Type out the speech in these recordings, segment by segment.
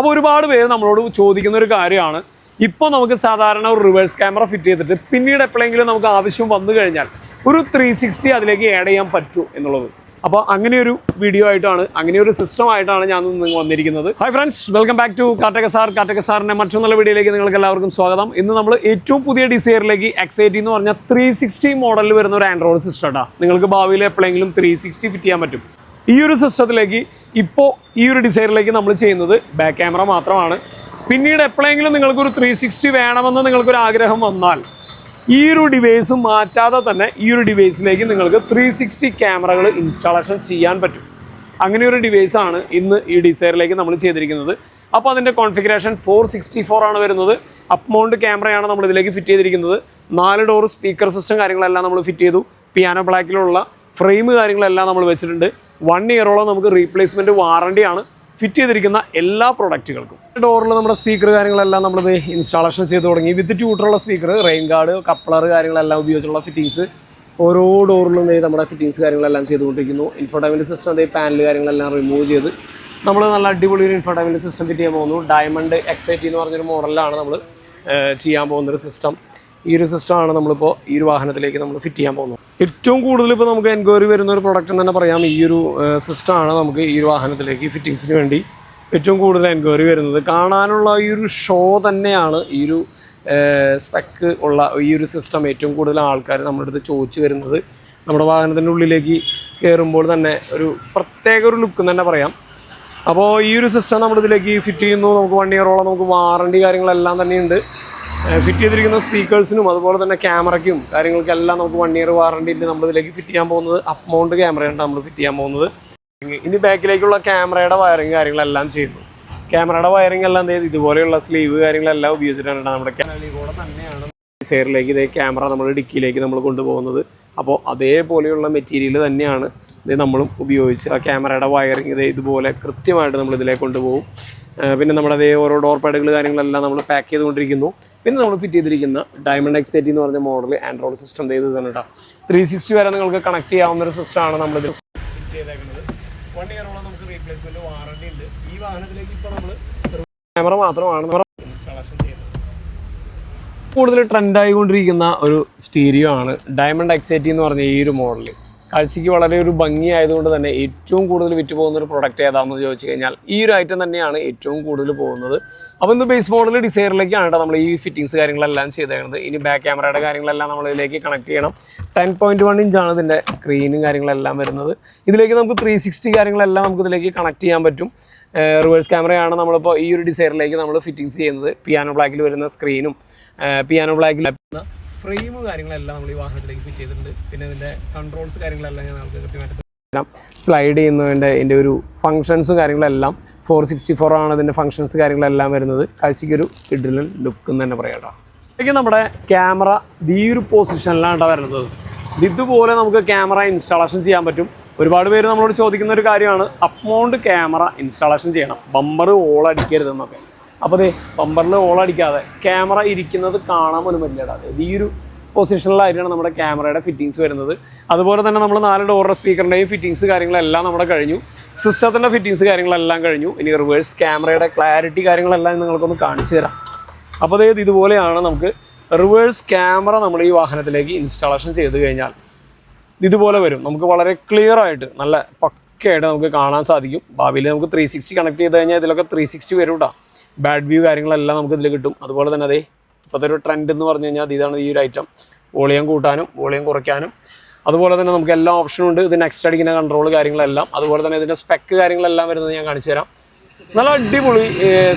അപ്പോൾ ഒരുപാട് പേര് നമ്മളോട് ചോദിക്കുന്ന ഒരു കാര്യമാണ്. ഇപ്പോൾ നമുക്ക് സാധാരണ ഒരു റിവേഴ്സ് ക്യാമറ ഫിറ്റ് ചെയ്തിട്ട് പിന്നീട് എപ്പോഴെങ്കിലും നമുക്ക് ആവശ്യം വന്നു കഴിഞ്ഞാൽ ഒരു ത്രീ സിക്സ്റ്റി അതിലേക്ക് ആഡ് ചെയ്യാൻ പറ്റൂ എന്നുള്ളത്. അപ്പോൾ അങ്ങനെ ഒരു വീഡിയോ ആയിട്ടാണ് അങ്ങനെ ഒരു സിസ്റ്റം ആയിട്ടാണ് ഞാൻ നിങ്ങൾ വന്നിരിക്കുന്നത്. Hi friends welcome back to Kattaka sir. Kattaka സാറിന്റെ മറ്റൊരു വീഡിയോയിലേക്ക് നിങ്ങൾക്ക് എല്ലാവർക്കും സ്വാഗതം. ഇന്ന് നമ്മൾ ഏറ്റവും പുതിയ ഡിസൈറിലേക്ക് എക്സൈറ്റി എന്ന് പറഞ്ഞാൽ ത്രീ സിക്സ്റ്റി മോഡലിൽ വരുന്ന ഒരു ആൻഡ്രോയിഡ് സിസ്റ്റം ആട്ടാ. നിങ്ങൾക്ക് ഭാവിയിൽ എപ്പോഴെങ്കിലും ത്രീ സിക്സ്റ്റി ഫിറ്റ് ചെയ്യാൻ പറ്റും. ഈ ഒരു സിസ്റ്റത്തിലേക്ക് ഇപ്പോൾ ഈ ഒരു ഡിസൈനിലേക്ക് നമ്മൾ ചെയ്യുന്നത് ബാക്ക് ക്യാമറ മാത്രമാണ്. പിന്നീട് എപ്പോഴെങ്കിലും നിങ്ങൾക്കൊരു ത്രീ സിക്സ്റ്റി വേണമെന്ന് നിങ്ങൾക്കൊരു ആഗ്രഹം വന്നാൽ ഈ ഒരു ഡിവൈസ് മാറ്റാതെ തന്നെ ഈ ഒരു ഡിവൈസിലേക്ക് നിങ്ങൾക്ക് ത്രീ സിക്സ്റ്റി ക്യാമറകൾ ഇൻസ്റ്റാളേഷൻ ചെയ്യാൻ പറ്റും. അങ്ങനെ ഒരു ഡിവൈസ് ആണ് ഇന്ന് ഈ ഡിസൈറിലേക്ക് നമ്മൾ ചെയ്തിരിക്കുന്നത്. അപ്പോൾ അതിന്റെ കോൺഫിഗറേഷൻ ഫോർ സിക്സ്റ്റി ഫോർ ആണ് വരുന്നത്. അപ്പ് മൗണ്ട് ക്യാമറയാണ് നമ്മൾ ഇതിലേക്ക് ഫിറ്റ് ചെയ്തിരിക്കുന്നത്. നാല് ഡോർ സ്പീക്കർ സിസ്റ്റം കാര്യങ്ങളെല്ലാം നമ്മൾ ഫിറ്റ് ചെയ്തു. പിയാനോ ബ്ലാക്കിലുള്ള ഫ്രെയിം കാര്യങ്ങളെല്ലാം നമ്മൾ വെച്ചിട്ടുണ്ട്. വൺ ഇയറോളം നമുക്ക് റീപ്ലേസ്മെന്റ് വാറണ്ടിയാണ് ഫിറ്റ് ചെയ്തിരിക്കുന്ന എല്ലാ പ്രൊഡക്റ്റുകൾക്കും ഡോറിൽ നമ്മുടെ സ്പീക്കർ കാര്യങ്ങളെല്ലാം നമ്മൾ ഇൻസ്റ്റാളേഷൻ ചെയ്ത് തുടങ്ങി. വിത്ത് ട്യൂട്ടറുള്ള സ്പീക്കർ റെയിൻ ഗാർഡ് കപ്ലർ കാര്യങ്ങളെല്ലാം ഉപയോഗിച്ചുള്ള ഫിറ്റിങ്സ് ഓരോ ഡോറിലും നമ്മുടെ ഫിറ്റിങ്സ് കാര്യങ്ങളെല്ലാം ചെയ്തുകൊണ്ടിരിക്കുന്നു. ഇൻഫോർട്ടൈൻമെന്റ് സിസ്റ്റം പാനൽ കാര്യങ്ങളെല്ലാം റിമൂവ് ചെയ്ത് നമ്മൾ നല്ല അടിപൊളി ഒരു ഇൻഫോർട്ടൈൻമെന്റ് സിസ്റ്റം ഫിറ്റ് ചെയ്യാൻ പോകുന്നു. ഡയമണ്ട് എക്സൈറ്റി എന്ന് പറഞ്ഞൊരു മോഡലാണ് നമ്മൾ ചെയ്യാൻ പോകുന്നൊരു സിസ്റ്റം ഈ ഒരു സിസ്റ്റമാണ് നമ്മളിപ്പോൾ ഈ ഒരു വാഹനത്തിലേക്ക് നമ്മൾ ഫിറ്റ് ചെയ്യാൻ പോകുന്നത്. ഏറ്റവും കൂടുതൽ ഇപ്പോൾ നമുക്ക് എൻക്വയറി വരുന്ന ഒരു പ്രൊഡക്റ്റ് എന്ന് തന്നെ പറയാം. ഈ ഒരു സിസ്റ്റമാണ് നമുക്ക് ഈ ഒരു വാഹനത്തിലേക്ക് ഫിറ്റിങ്സിന് വേണ്ടി ഏറ്റവും കൂടുതൽ എൻക്വയറി വരുന്നത്. കാണാനുള്ള ഈ ഒരു ഷോ തന്നെയാണ് ഈ ഒരു സ്പെക്ക് ഉള്ള ഈ ഒരു സിസ്റ്റം ഏറ്റവും കൂടുതൽ ആൾക്കാർ നമ്മുടെ അടുത്ത് ചോദിച്ചു വരുന്നത്. നമ്മുടെ വാഹനത്തിന്റെ ഉള്ളിലേക്ക് കയറുമ്പോൾ തന്നെ ഒരു പ്രത്യേക ഒരു ലുക്ക് തന്നെ പറയാം. അപ്പോൾ ഈ ഒരു സിസ്റ്റം നമ്മളിതിലേക്ക് ഫിറ്റ് ചെയ്യുന്നു. നമുക്ക് വൺ ഇയറോളം നമുക്ക് വാറണ്ടി കാര്യങ്ങളെല്ലാം തന്നെയുണ്ട്. ഫിറ്റ് ചെയ്തിരിക്കുന്ന സ്പീക്കേഴ്സിനും അതുപോലെ തന്നെ ക്യാമറയ്ക്കും കാര്യങ്ങൾക്കെല്ലാം നമുക്ക് വൺ ഇയർ വാറണ്ടി ഇല്ല നമ്മളിതിലേക്ക് ഫിറ്റ് ചെയ്യാൻ പോകുന്നത്. അപ്പ് മൗണ്ട് ക്യാമറയാണ് നമ്മൾ ഫിറ്റ് ചെയ്യാൻ പോകുന്നത്. ഇനി ബാക്കിലേക്കുള്ള ക്യാമറയുടെ വയറിങ് കാര്യങ്ങളെല്ലാം ചെയ്യുന്നു. ക്യാമറയുടെ വയറിങ് എല്ലാം ചെയ്ത് ഇതുപോലെയുള്ള സ്ലീവ് കാര്യങ്ങളെല്ലാം ഉപയോഗിച്ചിട്ടാണ് നമ്മുടെ തന്നെയാണ് സൈഡിലേക്ക് ഇതേ ക്യാമറ നമ്മൾ ഡിക്കിയിലേക്ക് നമ്മൾ കൊണ്ടുപോകുന്നത്. അപ്പോൾ അതേപോലെയുള്ള മെറ്റീരിയൽ തന്നെയാണ് ഇത് നമ്മളും ഉപയോഗിച്ച് ആ ക്യാമറയുടെ വയറിങ് ഇതേ ഇതുപോലെ കൃത്യമായിട്ട് നമ്മൾ ഇതിലേക്ക് കൊണ്ടുപോകും. പിന്നെ നമ്മുടെ അതേ ഓരോ ഡോർ പാഡുകൾ കാര്യങ്ങളെല്ലാം നമ്മൾ പാക്ക് ചെയ്തുകൊണ്ടിരിക്കുന്നു. പിന്നെ നമ്മൾ ഫിറ്റ് ചെയ്തിരിക്കുന്ന ഡയമണ്ട് എക്സൈറ്റി എന്ന് പറഞ്ഞ മോഡൽ ആൻഡ്രോയിഡ് സിസ്റ്റം ചെയ്ത് തന്നെ കേട്ടോ ത്രീ സിക്സ്റ്റി വരെ നിങ്ങൾക്ക് കണക്ട് ചെയ്യാവുന്ന ഒരു സിസ്റ്റമാണ് നമ്മൾ ഫിറ്റ് ചെയ്തേക്കുന്നത്. വൺ ഇയറോളം നമുക്ക് റീപ്ലേസ്മെന്റ് വാറണ്ടി ഉണ്ട്. ഈ വാഹനത്തിലേക്ക് ഇപ്പോൾ നമ്മൾ ക്യാമറ മാത്രമാണ്. ഇൻസ്റ്റാളേഷൻ ചെയ്യുന്നത്. കൂടുതൽ ട്രെൻഡായിക്കൊണ്ടിരിക്കുന്ന ഒരു സ്റ്റീരിയോ ആണ് ഡയമണ്ട് എക്സൈറ്റി എന്ന് പറഞ്ഞ ഈ ഒരു മോഡൽ കാഴ്ചയ്ക്ക് വളരെ ഒരു ഭംഗി ആയതുകൊണ്ട് തന്നെ ഏറ്റവും കൂടുതൽ വിറ്റ് പോകുന്ന ഒരു പ്രൊഡക്റ്റ് ഏതാണെന്ന് ചോദിച്ചു കഴിഞ്ഞാൽ ഈ ഒരു ഐറ്റം തന്നെയാണ് ഏറ്റവും കൂടുതൽ പോകുന്നത്. അപ്പോൾ ഇന്ന് ബേസ് മോഡൽ ഡിസൈറിലേക്കാണ് കേട്ടോ നമ്മൾ ഈ ഫിറ്റിങ്സ് കാര്യങ്ങളെല്ലാം ചെയ്തേക്കുന്നത്. ഇനി ബാക്ക് ക്യാമറയുടെ കാര്യങ്ങളെല്ലാം നമ്മൾ ഇതിലേക്ക് കണക്ട് ചെയ്യണം. ടെൻ പോയിന്റ് വൺ ഇഞ്ചാണ് ഇതിന്റെ സ്ക്രീനും കാര്യങ്ങളെല്ലാം വരുന്നത്. ഇതിലേക്ക് നമുക്ക് ത്രീ സിക്സ്റ്റി കാര്യങ്ങളെല്ലാം നമുക്ക് ഇതിലേക്ക് കണക്ട് ചെയ്യാൻ പറ്റും. റിവേഴ്സ് ക്യാമറയാണ് നമ്മളിപ്പോൾ ഈ ഒരു ഡിസൈറിലേക്ക് നമ്മൾ ഫിറ്റിങ്സ് ചെയ്യുന്നത്. പിയാനോ ബ്ലാക്കിൽ വരുന്ന സ്ക്രീനും പിയാനോ ബ്ലാക്കിൽ ഫ്രെയിം കാര്യങ്ങളെല്ലാം നമ്മൾ ഈ വാഹനത്തിലേക്ക് ഫിറ്റ് ചെയ്തിട്ടുണ്ട്. പിന്നെ ഇതിന്റെ കൺട്രോൾസ് കാര്യങ്ങളെല്ലാം ഞാൻ നമുക്ക് കൃത്യമായിട്ട് സ്ലൈഡ് ചെയ്യുന്നതിന്റെ എന്റെ ഒരു ഫങ്ഷൻസും കാര്യങ്ങളെല്ലാം ഫോർ സിക്സ്റ്റി ഫോർ ആണ് അതിന്റെ ഫങ്ഷൻസ് കാര്യങ്ങളെല്ലാം വരുന്നത്. കാഴ്ചയ്ക്കൊരു ഇഡ്രിൽ ലുക്ക് എന്ന് തന്നെ പറയാം കേട്ടോ. നമ്മുടെ ക്യാമറ ഈ ഒരു പൊസിഷനിലാണ് വരുന്നത്. ഇതുപോലെ നമുക്ക് ക്യാമറ ഇൻസ്റ്റാളേഷൻ ചെയ്യാൻ പറ്റും. ഒരുപാട് പേര് നമ്മളോട് ചോദിക്കുന്ന ഒരു കാര്യമാണ് അപ്മൗണ്ട് ക്യാമറ ഇൻസ്റ്റാളേഷൻ ചെയ്യണം. ബമ്പർ ഓൾ അടിക്കരുതെന്നൊക്കെ. അപ്പോൾ ദേ ബമ്പറിൽ ഓളടിക്കാതെ ക്യാമറ ഇരിക്കുന്നത് കാണാൻ പോലും പറ്റില്ല ഈ ഒരു പൊസിഷനിലായിട്ടാണ് നമ്മുടെ ക്യാമറയുടെ ഫിറ്റിങ്സ് വരുന്നത്. അതുപോലെ തന്നെ നമ്മൾ നാല് ഡോറിന്റെ സ്പീക്കറിന്റെയും ഫിറ്റിങ്സ് കാര്യങ്ങളെല്ലാം നമ്മുടെ കഴിഞ്ഞു. സിസ്റ്റത്തിന്റെ ഫിറ്റിങ്സ് കാര്യങ്ങളെല്ലാം കഴിഞ്ഞു. ഇനി റിവേഴ്സ് ക്യാമറയുടെ ക്ലാരിറ്റി കാര്യങ്ങളെല്ലാം നിങ്ങൾക്കൊന്ന് കാണിച്ചു തരാം. അപ്പോൾ അതായത് ഇതുപോലെയാണ് നമുക്ക് റിവേഴ്സ് ക്യാമറ നമ്മൾ ഈ വാഹനത്തിലേക്ക് ഇൻസ്റ്റാളേഷൻ ചെയ്ത് കഴിഞ്ഞാൽ. ഇതുപോലെ വരും. നമുക്ക് വളരെ ക്ലിയർ ആയിട്ട് നല്ല പക്കയായിട്ട് നമുക്ക് കാണാൻ സാധിക്കും. ഭാവിയിൽ നമുക്ക് ത്രീ സിക്സ്റ്റി കണക്ട് ചെയ്ത് കഴിഞ്ഞാൽ ഇതിലൊക്കെ ത്രീ സിക്സ്റ്റി വരും കേട്ടോ ബാഡ് വ്യൂ കാര്യങ്ങളെല്ലാം നമുക്ക് ഇതിൽ കിട്ടും. അതുപോലെ തന്നെ അതേ ഇപ്പോഴത്തെ ഒരു ട്രെൻഡ് എന്ന് പറഞ്ഞു കഴിഞ്ഞാൽ ഇതാണ് ഈ ഒരു ഐറ്റം വോളിയം കൂട്ടാനും വോളിയം കുറയ്ക്കാനും. അതുപോലെ തന്നെ നമുക്ക് എല്ലാ ഓപ്ഷനും ഉണ്ട്. ഇത് നെക്സ്റ്റ് അടിക്കുന്ന കൺട്രോൾ കാര്യങ്ങളെല്ലാം. അതുപോലെ തന്നെ ഇതിന്റെ സ്പെക്ക് കാര്യങ്ങളെല്ലാം വരുന്നത് ഞാൻ കാണിച്ചു തരാം. നല്ല അടിപൊളി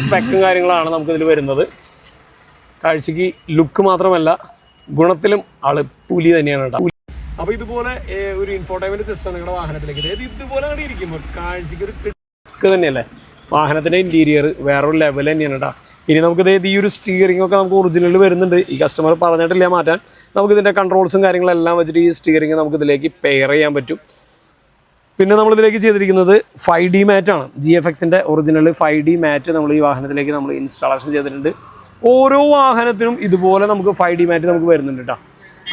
സ്പെക്കും കാര്യങ്ങളാണ് നമുക്കിതിൽ വരുന്നത്. കാഴ്ചക്ക് ലുക്ക് മാത്രമല്ല ഗുണത്തിലും ആൾ പുലി തന്നെയാണ് കേട്ടോ. അപ്പൊ ഇതുപോലെ ഒരു ഇൻഫോർട്ടൈൻമെന്റ് സിസ്റ്റം നിങ്ങളുടെ വാഹനത്തിലേക്ക്. ഇതുപോലെ കാഴ്ചക്ക് ഒരു തന്നെയല്ലേ? വാഹനത്തിന്റെ ഇന്റീരിയർ വേറൊരു ലെവൽ തന്നെയാണ് കേട്ടോ ഇനി നമുക്ക് ഇതേ ഈ ഒരു സ്റ്റിയറിംഗ് ഒക്കെ നമുക്ക് ഒറിജിനൽ വരുന്നുണ്ട്. ഈ കസ്റ്റമർ പറഞ്ഞിട്ടില്ല മാറ്റാൻ? നമുക്ക് ഇതിന്റെ കൺട്രോൾസും കാര്യങ്ങളെല്ലാം വെച്ചിട്ട് ഈ സ്റ്റിയറിംഗ് നമുക്ക് ഇതിലേക്ക് പെയർ ചെയ്യാൻ പറ്റും. പിന്നെ നമ്മളിതിലേക്ക് ചെയ്തിരിക്കുന്നത് ഫൈവ് ഡി മാറ്റാണ് ജി എഫ് എക്സിന്റെ ഒറിജിനൽ ഫൈവ് ഡി മാറ്റ് നമ്മൾ ഈ വാഹനത്തിലേക്ക് നമ്മൾ ഇൻസ്റ്റാളേഷൻ ചെയ്തിട്ടുണ്ട്. ഓരോ വാഹനത്തിനും ഇതുപോലെ നമുക്ക് ഫൈവ് ഡി മാറ്റ് നമുക്ക് വരുന്നുണ്ട് കേട്ടോ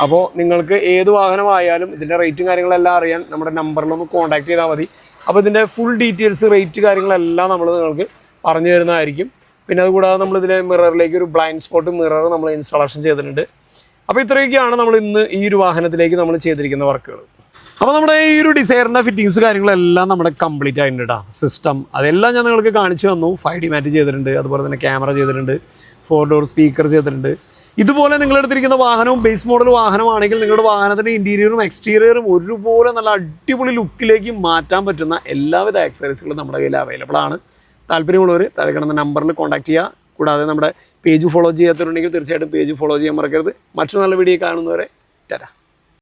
അപ്പോൾ നിങ്ങൾക്ക് ഏത് വാഹനമായാലും ഇതിന്റെ റേറ്റും കാര്യങ്ങളെല്ലാം അറിയാൻ നമ്മുടെ നമ്പറിലൊന്ന് കോൺടാക്ട് ചെയ്താൽ മതി. അപ്പോൾ ഇതിന്റെ ഫുൾ ഡീറ്റെയിൽസ് റേറ്റ് കാര്യങ്ങളെല്ലാം നമ്മൾ നിങ്ങൾക്ക് പറഞ്ഞു തരുന്നതായിരിക്കും. പിന്നെ അതുകൂടാതെ നമ്മൾ ഇതിലെ മിററിലേക്ക് ഒരു ബ്ലൈൻഡ് സ്പോട്ട് മിറർ നമ്മൾ ഇൻസ്റ്റാളേഷൻ ചെയ്തിട്ടുണ്ട്. അപ്പോൾ ഇത്രയൊക്കെയാണ് നമ്മൾ ഇന്ന് ഈ ഒരു വാഹനത്തിലേക്ക് നമ്മൾ ചെയ്തിരിക്കുന്ന വർക്കുകൾ അപ്പോൾ നമ്മുടെ ഈ ഒരു ഡിസൈറിന്റെ ഫിറ്റിങ്സ് കാര്യങ്ങളെല്ലാം നമ്മുടെ കംപ്ലീറ്റ് ആയിട്ടുണ്ട് സിസ്റ്റം അതെല്ലാം ഞാൻ നിങ്ങൾക്ക് കാണിച്ചു തന്നു. ഫൈവ് ഡി മാറ്റ് ചെയ്തിട്ടുണ്ട്. അതുപോലെ തന്നെ ക്യാമറ ചെയ്തിട്ടുണ്ട്. ഫോർ ഡോർ സ്പീക്കർ ചെയ്തിട്ടുണ്ട്. ഇതുപോലെ നിങ്ങൾ എടുത്തിരിക്കുന്ന വാഹനവും ബേസ് മോഡൽ വാഹനമാണെങ്കിൽ നിങ്ങളുടെ വാഹനത്തിന്റെ ഇന്റീരിയറും എക്സ്റ്റീരിയറും ഒരുപോലെ നല്ല അടിപൊളി ലുക്കിലേക്ക് മാറ്റാൻ പറ്റുന്ന എല്ലാവിധ ആക്സറീസുകളും നമ്മുടെ കയ്യിൽ അവൈലബിൾ ആണ്. താല്പര്യമുള്ളവർ താഴെ നമ്പറിൽ കോൺടാക്ട് ചെയ്യുക കൂടാതെ നമ്മുടെ പേജ് ഫോളോ ചെയ്യാത്തവരുണ്ടെങ്കിൽ തീർച്ചയായിട്ടും പേജ് ഫോളോ ചെയ്യാൻ മറക്കരുത്. മറ്റു നല്ല വീഡിയോ കാണുന്നവരെ തരാം